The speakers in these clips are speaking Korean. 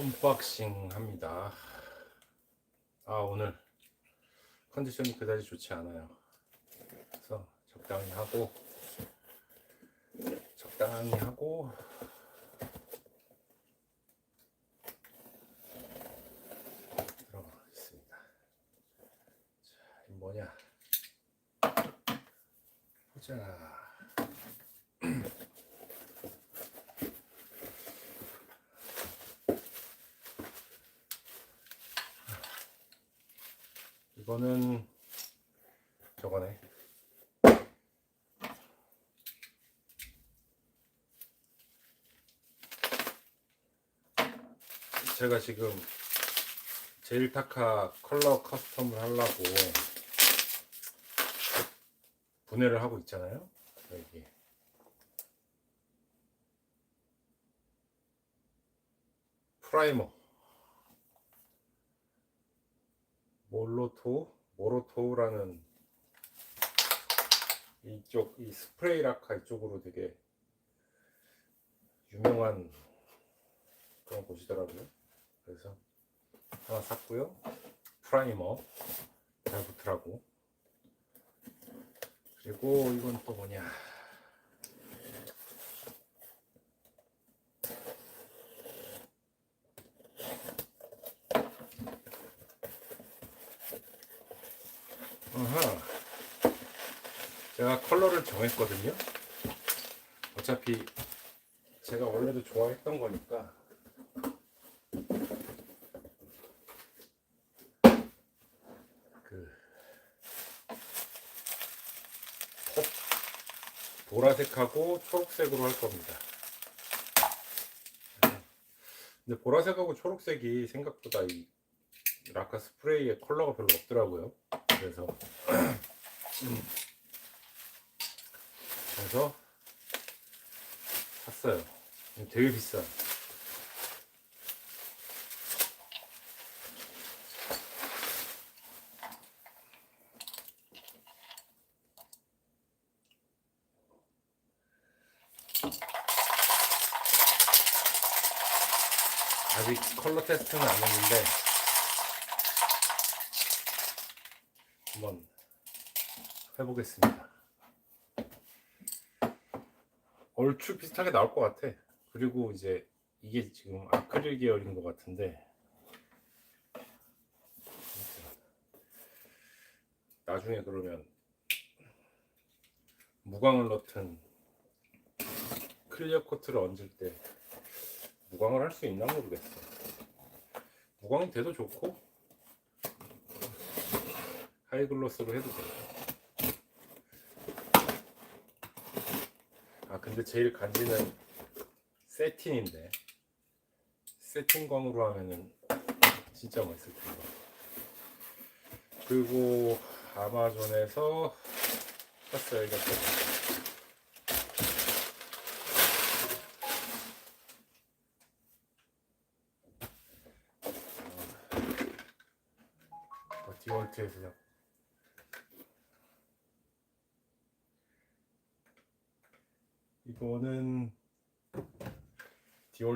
언박싱 합니다. 아, 오늘 컨디션이 그다지 좋지 않아요. 그래서 적당히 하고, 적당히 하고, 들어가겠습니다. 자, 이 뭐냐? 보자. 이거는 저거네. 제가 지금 제일타카 컬러 커스텀을 하려고 분해를 하고 있잖아요. 여기 프라이머 몰로토 모로토라는 이쪽 이 스프레이 라카 이쪽으로 되게 유명한 그런 곳이더라고요. 그래서 하나 샀고요. 프라이머 잘 붙으라고. 그리고 이건 또 뭐냐? 아하. 제가 컬러를 정했거든요. 어차피 제가 원래도 좋아했던 거니까. 그톡 보라색하고 초록색으로 할 겁니다. 근데 보라색하고 초록색이 생각보다 이 라카 스프레이의 컬러가 별로 없더라고요. 그래서 음. 그래서 샀어요. 되게 비싸. 아직 컬러 테스트는 안 했는데 한번 해보겠습니다. 얼추 비슷하게 나올 것 같아. 그리고 이제 이게 지금 아크릴 계열인 것 같은데 나중에 그러면 무광을 넣든 클리어 코트를 얹을 때 무광을 할 수 있나 모르겠어. 무광이 돼도 좋고 하이글로스로 해도 돼. 아 근데 제일 간지는 세틴인데 세틴광으로 하면은 진짜 멋있을 텐데. 그리고 아마존에서 샀어요 이것도. 어, 디월트에서 샀 이거는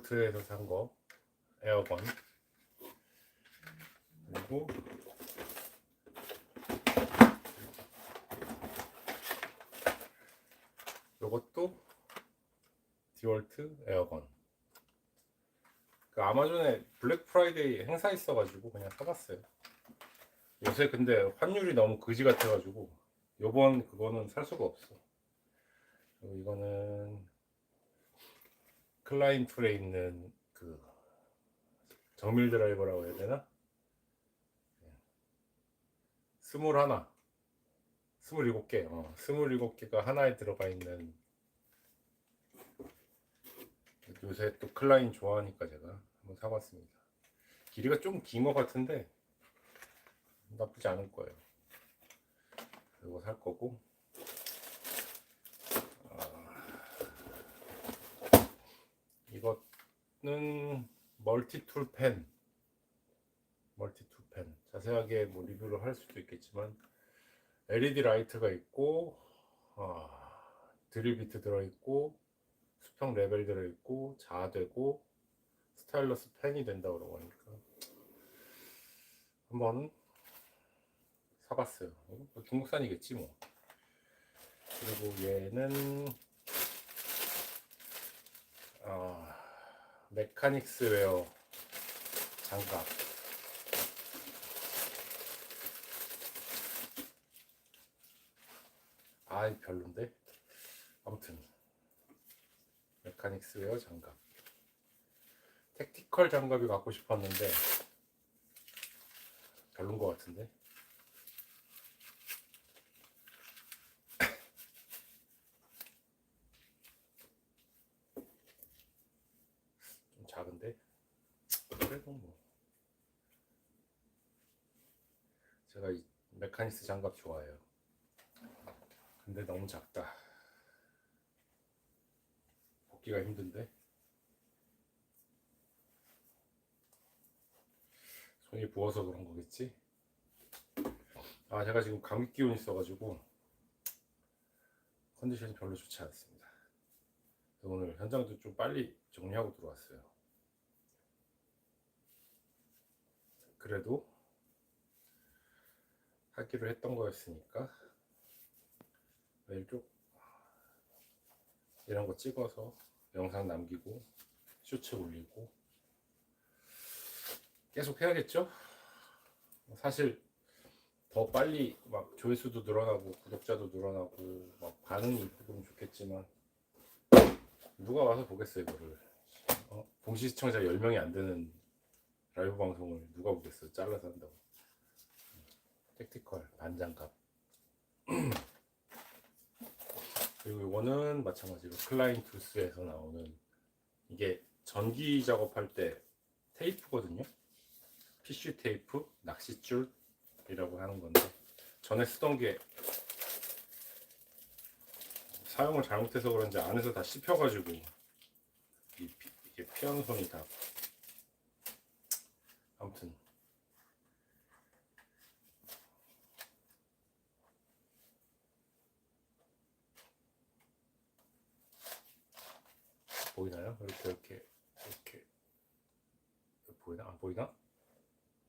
디올트에서 산 거. 에어건. 그리고 요것도 디올트 에어건. 그 아마존에 블랙 프라이데이 행사 있어가지고 그냥 사봤어요. 요새 근데 환율이 너무 거지 같아가지고 요번 그거는 살 수가 없어. 이거는 클라인풀에 있는 그 정밀 드라이버라고 해야 되나? 스물 하나, 스물일곱 개, 어, 스물일곱 개가 하나에 들어가 있는 요새 또 클라인 좋아하니까 제가 한번 사봤습니다. 길이가 좀 긴 것 같은데 나쁘지 않을 거예요. 이거 살 거고. 이거 는 멀티툴 펜 멀티툴 펜 자세하게 뭐 리뷰를 할 수도 있겠지만 LED 라이트가 있고 아, 드릴 비트 들어있고 수평 레벨 들어있고 자아되고 스타일러스 펜이 된다 그러고 하니까 한번 사봤어요. 중국산이겠지 뭐. 그리고 얘는 메카닉스 웨어 장갑. 아 별론데. 아무튼 메카닉스 웨어 장갑. 택티컬 장갑이 갖고 싶었는데 별론 것 같은데. 좀 작은데 그래도 뭐 제가 이 메카니스 장갑 좋아해요. 근데 너무 작다. 벗기가 힘든데 손이 부어서 그런 거겠지? 아 제가 지금 감기 기운이 있어가지고 컨디션이 별로 좋지 않습니다. 오늘 현장도 좀 빨리 정리하고 들어왔어요. 그래도 하기로 했던 거였으니까 좀 이런 거 찍어서 영상 남기고 쇼츠 올리고 계속 해야겠죠? 사실 더 빨리 막 조회수도 늘어나고 구독자도 늘어나고 막 반응이 있으면 좋겠지만 누가 와서 보겠어요 이거를 어? 동시 시청자 10명이 안 되는 라이브 방송을 누가 보겠어요 잘라서 한다고 택티컬 반장갑. 그리고 이거는 마찬가지로 클라인 투스에서 나오는 이게 전기 작업할 때 테이프거든요. 피쉬 테이프 낚싯줄이라고 하는 건데 전에 쓰던 게 사용을 잘못해서 그런지 안에서 다 씹혀가지고 이게 피하는 손이 다. 아무튼 보이나요? 이렇게 이렇게 이렇게 보이나 안 보이나?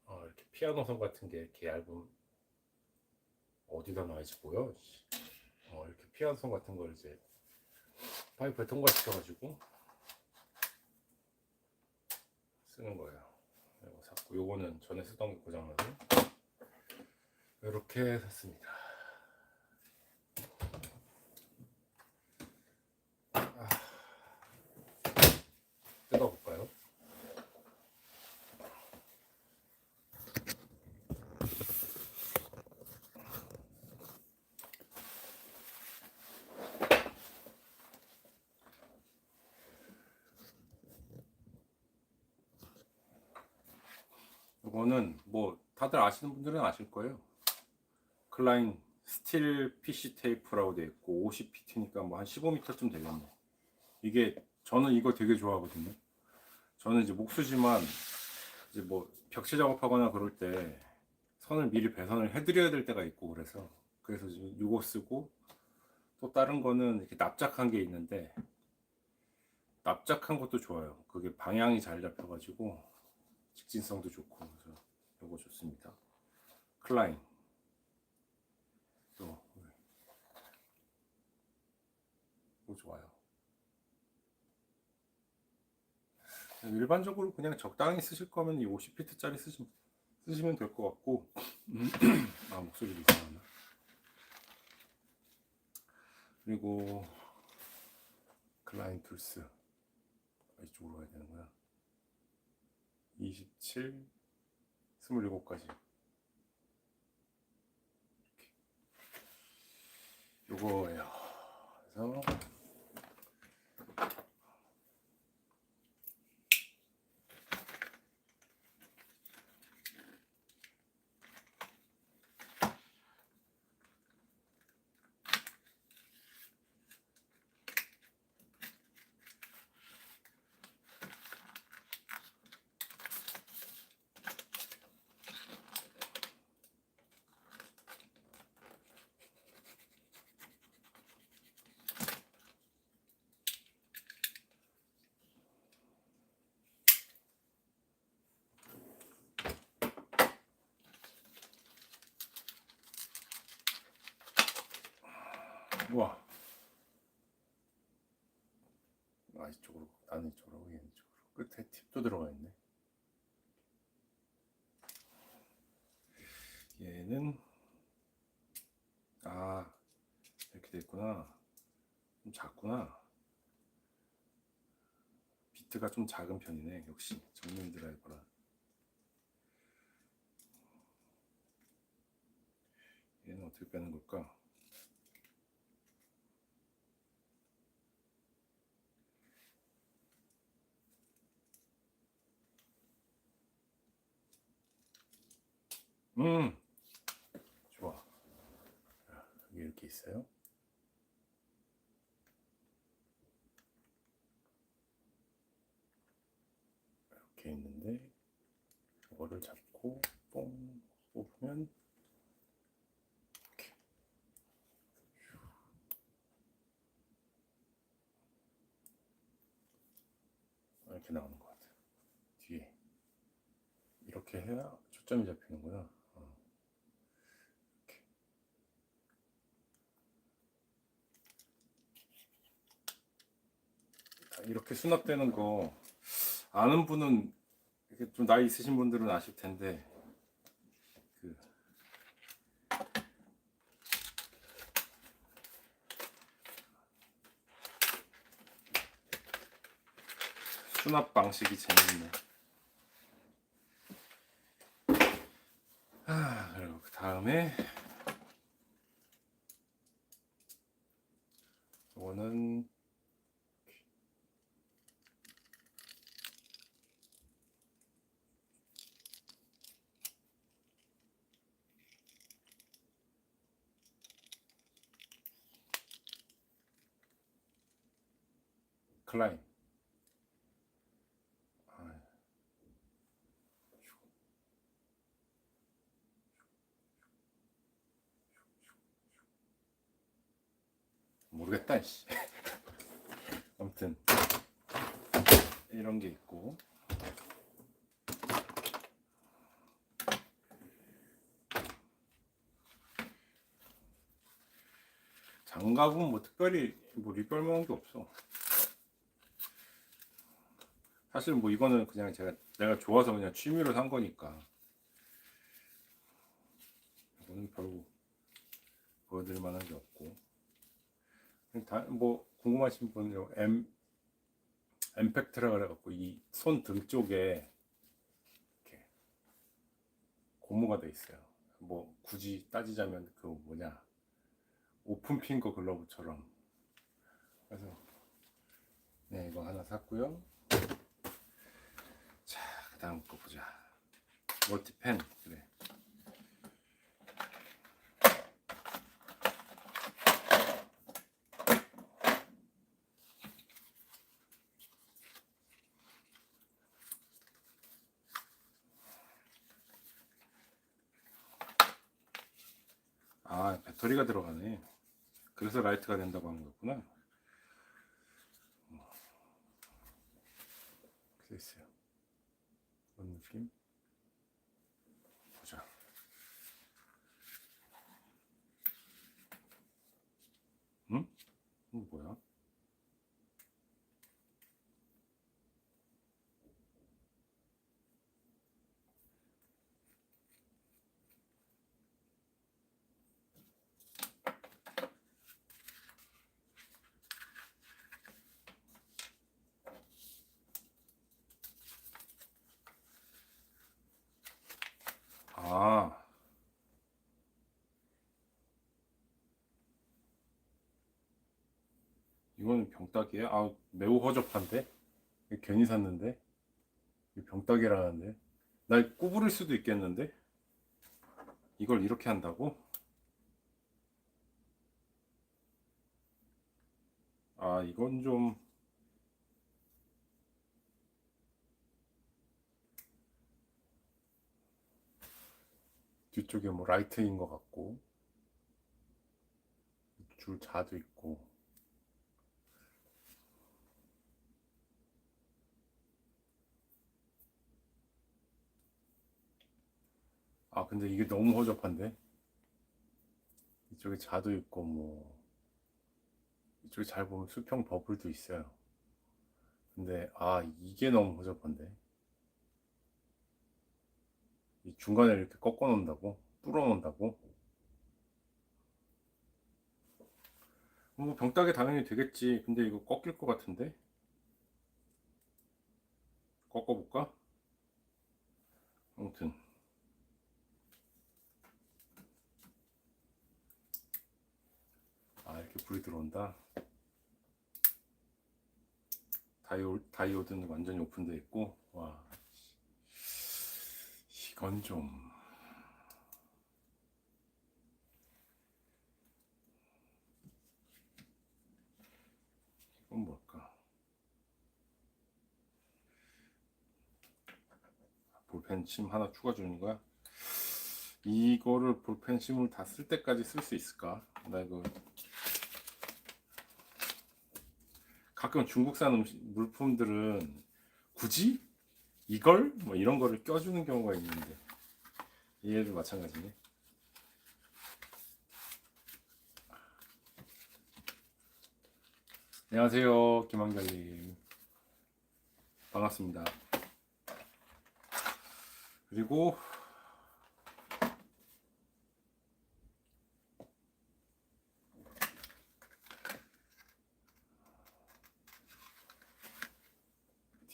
어, 이렇게 피아노 선 같은 게 이렇게 얇은 어디다 놔야지 보여? 씨. 어, 이렇게 피아노 선 같은 걸 이제 파이프에 통과시켜가지고 쓰는 거예요. 이거 샀고 요거는 전에 쓰던 게 고장나서 이렇게 샀습니다. 이거는 뭐 다들 아시는 분들은 아실 거예요. 클라인 스틸 PC 테이프라고 돼 있고 50피트니까 뭐 한 15m쯤 되겠네. 이게 저는 이거 되게 좋아하거든요. 저는 이제 목수지만 이제 뭐 벽체 작업하거나 그럴 때 선을 미리 배선을 해드려야 될 때가 있고 그래서 그래서 지금 이거 쓰고 또 다른 거는 이렇게 납작한 게 있는데 납작한 것도 좋아요. 그게 방향이 잘 잡혀가지고 직진성도 좋고 이거 좋습니다. 클라인. 또 이거 좋아요. 일반적으로 그냥 적당히 쓰실 거면 이 50피트짜리 쓰시, 쓰시면 될 것 같고 아 목소리도 이상하나 그리고 클라인 툴스. 아, 이쪽으로 가야 되는 거야. 27, 27까지. 이렇게. 요거예요. 그래서 우와. 아 이쪽으로 나는 이쪽으로 얘는 이쪽으로 끝에 팁도 들어가 있네. 얘는 아 이렇게 됐구나. 좀 작구나. 비트가 좀 작은 편이네. 역시 정밀 드라이버라. 얘는 어떻게 빼는 걸까? 음, 좋아. 자, 여기 이렇게 있어요. 이렇게 있는데 이거를 잡고 뽕 뽑으면 이렇게 이렇게 나오는 것 같아요. 뒤에 이렇게 해야 초점이 잡히는구나. 어. 이렇게. 자, 이렇게 수납되는 거 아는 분은 이렇게 좀 나이 있으신 분들은 아실 텐데 그 수납 방식이 재밌네. 아, 그리고 그 다음에 이거는 클라인. 아, 모르겠다. 씨. 아무튼 이런 게 있고 장갑은 뭐 특별히 뭐 리별명한 게 없어. 사실 뭐 이거는 그냥 제가 내가 좋아서 그냥 취미로 산 거니까 이거는 별로 보여드릴 만한 게 없고 다, 뭐 궁금하신 분요 M 엠팩트라 그래갖고 이 손 등 쪽에 이렇게 고무가 돼 있어요. 뭐 굳이 따지자면 그 뭐냐 오픈 핑거 글러브처럼 그래서 네 이거 하나 샀고요. 자 그다음 거 보자. 멀티펜 그래. 아, 배터리가 들어가네. 그래서 라이트가 된다고 하는 거구나. 그래 있어요. 이런 느낌? 보자. 응? 이거 뭐야? 아. 이거는 병따기야? 아, 매우 허접한데? 괜히 샀는데? 이 병따기라는데? 날 구부릴 수도 있겠는데? 이걸 이렇게 한다고? 아, 이건 좀 뒤쪽에 뭐 라이트인 것 같고 줄 자도 있고 아 근데 이게 너무 허접한데 이쪽에 자도 있고 뭐 이쪽에 잘 보면 수평 버블도 있어요. 근데 아 이게 너무 허접한데. 이 중간에 이렇게 꺾어 놓는다고? 뚫어 놓는다고? 뭐 병따개 당연히 되겠지. 근데 이거 꺾일 것 같은데? 꺾어볼까? 아무튼 아 이렇게 불이 들어온다. 다이오, 다이오드는 완전히 오픈되어 있고 와 이건 좀 이건 뭘까? 볼펜 침 하나 추가 주는 거야? 이거를 볼펜 침을 다 쓸 때까지 쓸 수 있을까? 나 이거 가끔 중국산 음식 물품들은 굳이 이걸 뭐 이런 거를 껴주는 경우가 있는데 얘도 마찬가지네. 안녕하세요, 김한결님. 반갑습니다. 그리고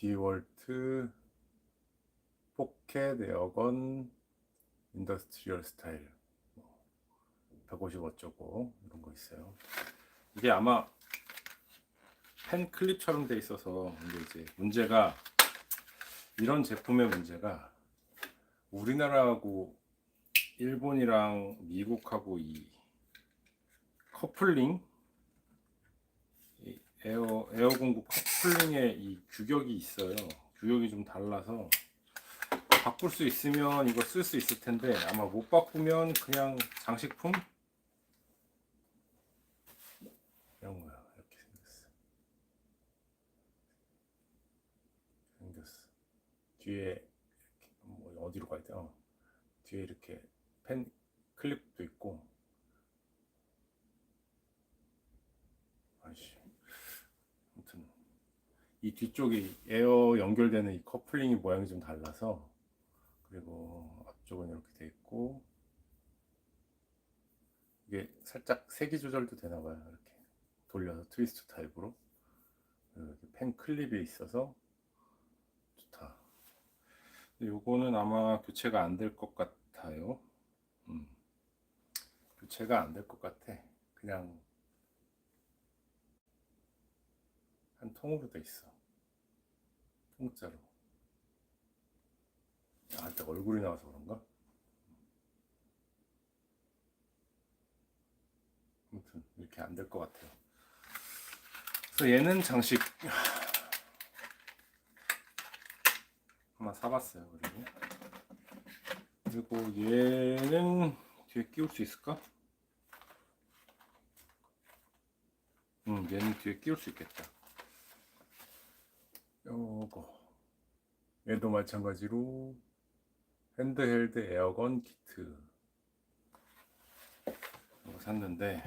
디월트 포켓 에어건 인더스트리얼 스타일 150 어쩌고 이런 거 있어요. 이게 아마 펜 클립처럼 돼 있어서 근데 이제 문제가 이런 제품의 문제가 우리나라하고 일본이랑 미국하고 이 커플링 이 에어 에어 공구 커플링에 이 규격이 있어요. 규격이 좀 달라서 바꿀 수 있으면 이거 쓸 수 있을 텐데 아마 못 바꾸면 그냥 장식품 이런 거야 이렇게 생겼어. 생겼어. 뒤에 뭐 어디로 가야 돼? 어. 뒤에 이렇게 펜 클립도 있고 아이씨 아무튼 이 뒤쪽이 에어 연결되는 이 커플링이 모양이 좀 달라서 그리고 앞쪽은 이렇게 돼 있고 이게 살짝 세기 조절도 되나 봐요. 이렇게 돌려서 트위스트 타입으로. 이렇게 펜 클립이 있어서 좋다. 요거는 아마 교체가 안 될 것 같아요. 음. 교체가 안 될 것 같아. 그냥 한 통으로 돼 있어 통짜로 아, 내 얼굴이 나와서 그런가? 아무튼 이렇게 안 될 것 같아요. 그래서 얘는 장식 하나 사봤어요. 그리고 그리고 얘는 뒤에 끼울 수 있을까? 음, 얘는 뒤에 끼울 수 있겠다. 요거 얘도 마찬가지로 핸드헬드 에어건 키트. 이거 샀는데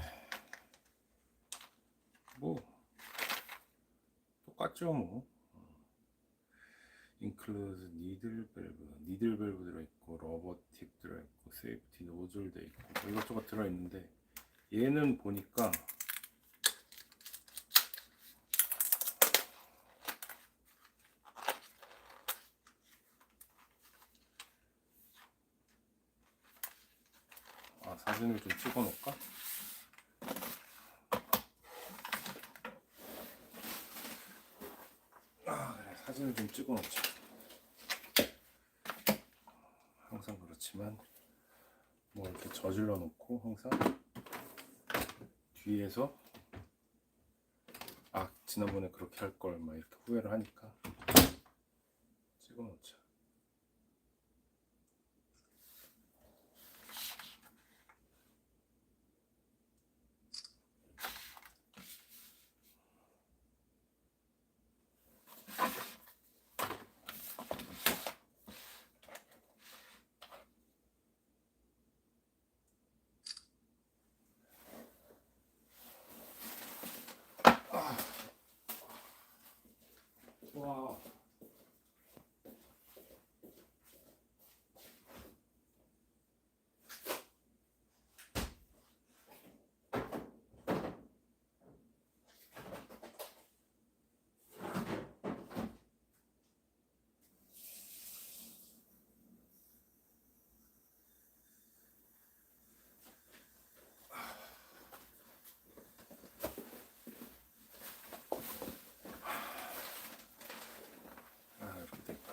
뭐 똑같죠 뭐. 인클루즈 니들 밸브. 니들 밸브 들어있고 러버 팁 들어있고 세이프티 노즐 돼 있고 뭐 이것저것 들어있는데 얘는 보니까 아, 사진을 좀 찍어 놓을까? 아, 그래. 사진을 좀 찍어 놓자. 항상 그렇지만 뭐 이렇게 저질러 놓고 항상 뒤에서 아, 지난번에 그렇게 할 걸 막 이렇게 후회를 하니까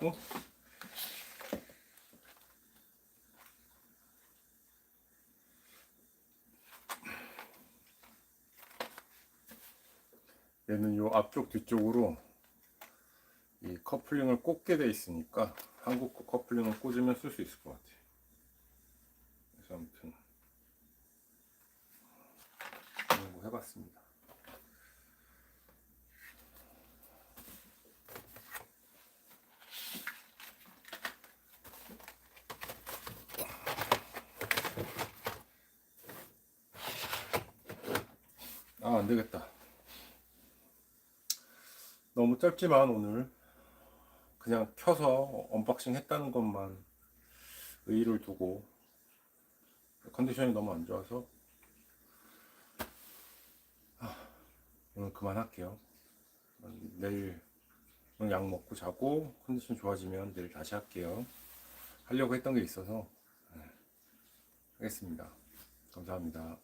어? 얘는 요 앞쪽 뒤쪽으로 이 커플링을 꽂게 돼 있으니까 한국 거 커플링을 꽂으면 쓸 수 있을 것 같아. 그래서 아무튼 이런 거 해봤습니다. 아, 안 되겠다. 짧지만 오늘 그냥 켜서 언박싱 했다는 것만 의의를 두고 컨디션이 너무 안 좋아서 아, 오늘 그만할게요. 내일 약 먹고 자고 컨디션 좋아지면 내일 다시 할게요. 하려고 했던 게 있어서 네, 하겠습니다. 감사합니다.